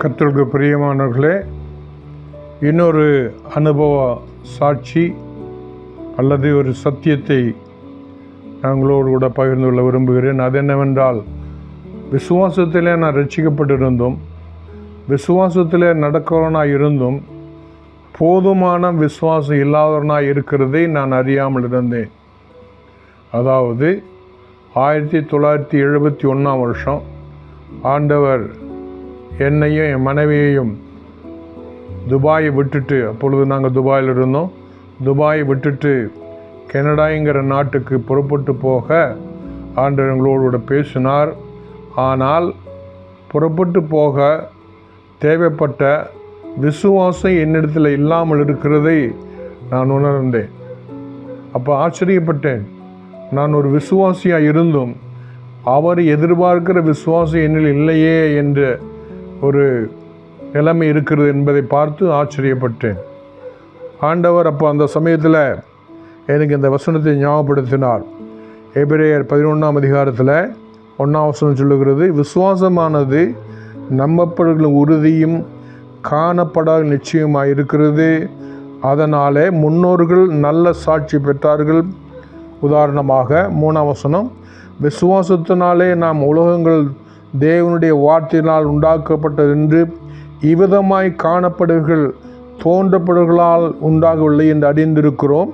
கர்த்தருக்கு பிரியமானவர்களே இன்னொரு அனுபவ சாட்சி அல்லது ஒரு சத்தியத்தை நாங்களோடு கூட பகிர்ந்து கொள்ள விரும்புகிறேன். அது என்னவென்றால் விசுவாசத்திலே நான் ரட்சிக்கப்பட்டிருந்தும். விசுவாசத்திலே நடக்கிறவனாக இருந்தும் போதுமான விசுவாசம் இல்லாதவனாக இருக்கிறதை நான் அறியாமல் இருந்தேன். அதாவது ஆயிரத்தி தொள்ளாயிரத்தி எழுபத்தி ஒன்றாம் வருஷம் ஆண்டவர் என்னையும் என் மனைவியையும் துபாயை விட்டுட்டு அப்பொழுது நாங்கள் துபாயில் இருந்தோம். துபாயை விட்டுட்டு கெனடாங்கிற நாட்டுக்கு புறப்பட்டு போக ஆண்டு எங்களோட கூட பேசினார். ஆனால் புறப்பட்டு போக தேவைப்பட்ட விசுவாசம் என்னிடத்தில் இல்லாமல் இருக்கிறதை நான் உணர்ந்தேன். அப்போ ஆச்சரியப்பட்டேன். நான் ஒரு விசுவாசியாக இருந்தும் அவர் எதிர்பார்க்கிற விசுவாசம் என்னில் இல்லையே என்று ஒரு நிலைமை இருக்கிறது என்பதை பார்த்து ஆச்சரியப்பட்டேன். ஆண்டவர் அப்போ அந்த சமயத்தில் எனக்கு இந்த வசனத்தை ஞாபகப்படுத்தினார். எபிரேயர் பதினொன்றாம் அதிகாரத்தில் ஒன்றாம் வசனம் சொல்லுகிறது விசுவாசமானது நம்பப்படுகிற உறுதியும் காணப்படாத நிச்சயமாக இருக்கிறது. அதனாலே முன்னோர்கள் நல்ல சாட்சி பெற்றார்கள். உதாரணமாக மூணாம் வசனம் விசுவாசத்தினாலே நாம் உலகங்கள் தேவனுடைய வார்த்தையினால் உண்டாக்கப்பட்டது என்று இவ்விதமாய் காணப்படுகள் தோன்றப்படுகளால் உண்டாகவில்லை என்று அறிந்திருக்கிறோம்.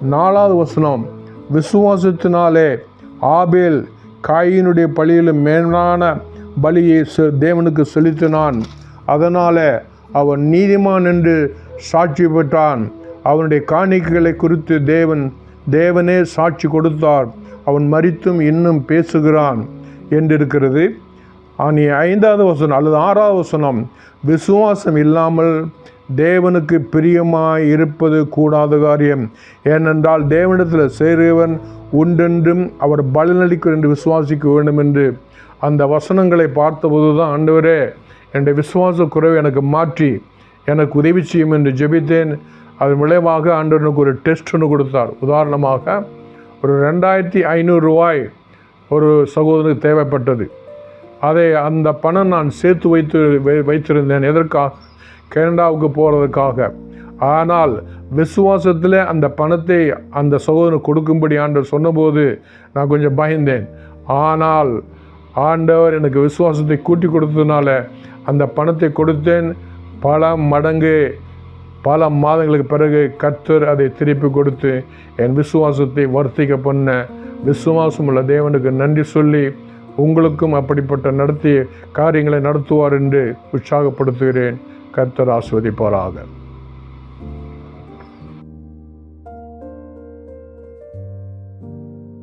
நாலாவது வசனம் விசுவாசத்தினாலே ஆபேல் காயினுடைய பலியிலும் மேலான பலியை செ- தேவனுக்கு செலுத்தினான். அதனால் அவன் நீதிமான் என்று சாட்சி பெற்றான். அவனுடைய காணிக்கைகளை குறித்து தேவன் தேவனே சாட்சி கொடுத்தார். அவன் மறித்தும் இன்னும் பேசுகிறான் என்றிருக்கிறது. அணி ஐந்தாவது வசனம் அல்லது ஆறாவது வசனம் விசுவாசம் இல்லாமல் தேவனுக்கு பிரியமாய் இருப்பது கூடாத காரியம். ஏனென்றால் தேவனிடத்தில் சேருவன் உண்டென்றும் அவர் பலனளிக்கும் என்று விசுவாசிக்க வேண்டும் என்று. அந்த வசனங்களை பார்த்தபோது தான் ஆண்டவரே என்னுடைய விசுவாச குறைவை எனக்கு மாற்றி எனக்கு உதவி செய்யும் என்று ஜெபித்தேன். அதன் விளைவாக ஆண்டவனுக்கு ஒரு டெஸ்ட் ஒன்று கொடுத்தார். உதாரணமாக ஒரு ரெண்டாயிரத்தி ஐநூறு ரூபாய் ஒரு சகோதரனுக்கு தேவைப்பட்டது. அதை அந்த பணம் நான் சேர்த்து வைத்து வை- வைத்திருந்தேன். எதற்காக கனடாவுக்கு போகிறதுக்காக ஆனால் விசுவாசத்தில் அந்த பணத்தை அந்த சகோதரன் கொடுக்கும்படி ஆண்டவர் சொன்னபோது நான் கொஞ்சம் பயந்தேன். ஆனால் ஆண்டவர் எனக்கு விசுவாசத்தை கூட்டி கொடுத்ததுனால அந்த பணத்தை கொடுத்தேன். பல மடங்கு பல மாதங்களுக்கு பிறகு கர்த்தர் அதை திருப்பி கொடுத்து என் விசுவாசத்தை வர்த்திக்க பண்ண விசுவாசம் உள்ள தேவனுக்கு நன்றி சொல்லி உங்களுக்கும் அப்படிப்பட்ட நடத்திய காரியங்களை நடத்துவார் என்று உற்சாகப்படுத்துகிறேன். கர்த்தர் ஆஸ்வதிப்பாராக